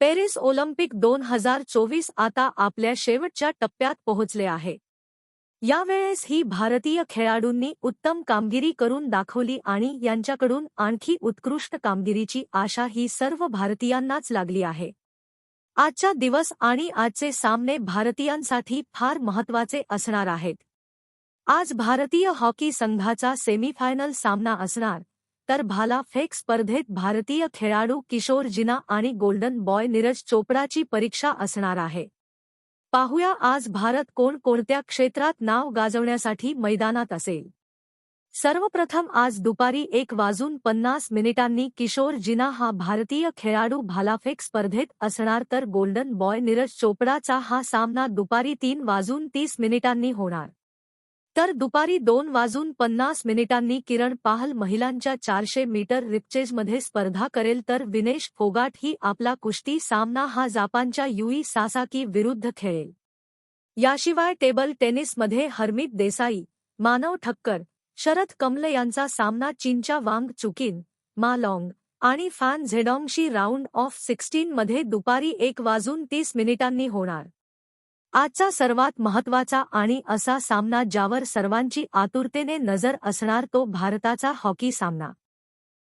Paris Olympic दोन हजार चोवीस आता आपल्या शेवटच्या टप्प्यात पोहोचले आहे. यावेळेस ही भारतीय खेळाडूंनी उत्तम कामगिरी करून दाखवली आणि यांच्याकडून आणखी उत्कृष्ट कामगिरीची आशा ही सर्व भारतीयांनाच लागली आहे. आजचा दिवस आणि आजचे सामने भारतीयांसाठी फार महत्त्वाचे असणार आहेत. आज भारतीय हॉकी संघाचा सेमीफायनल सामना असणार. तर भाला फेक स्पर्धेत भारतीय खेळाडू किशोर जिना आणि गोल्डन बॉय नीरज चोपडाची परीक्षा असणार आहे. पाहूया आज भारत कोणकोणत्या क्षेत्रात नाव गाजवण्यासाठी मैदानात असेल. सर्वप्रथम आज दुपारी एक वाजून पन्नास मिनिटांनी किशोर जिना हा भारतीय खेळाडू भालाफेक स्पर्धेत असणार तर गोल्डन बॉय नीरज चोपडाचा हा सामना दुपारी तीन वाजून तीस मिनिटांनी होणार. तर दुपारी दोन वाजून पन्नास मिनिटांनी किरण पाहल महिलांच्या चारशे मीटर रिपचेजमध्ये स्पर्धा करेल तर विनेश फोगाट ही आपला कुस्ती सामना हा जापानच्या युई सासाकी विरुद्ध खेळेल. याशिवाय टेबल टेनिसमध्ये हरमित देसाई मानव ठक्कर शरद कमल यांचा सामना चीनच्या वांग चुकिन मा लॉंग आणि फॅन झेडॉंगशी राऊंड ऑफ सिक्स्टीनमध्ये दुपारी एक वाजून तीस मिनिटांनी होणार. आजचा सर्वात महत्त्वाचा आणि असा सामना ज्यावर सर्वांची आतुरतेने नजर असणार तो भारताचा हॉकी सामना.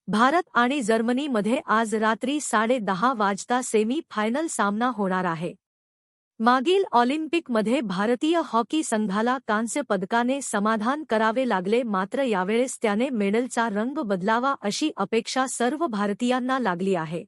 भारत आणि जर्मनीमध्ये आज रात्री साडेदहा वाजता सेमी फायनल सामना होणार आहे. मागील ऑलिम्पिकमध्ये भारतीय हॉकी संघाला कांस्य पदकाने समाधान करावे लागले मात्र यावेळेस त्याने मेडलचा रंग बदलावा अशी अपेक्षा सर्व भारतीयांना लागली आहे.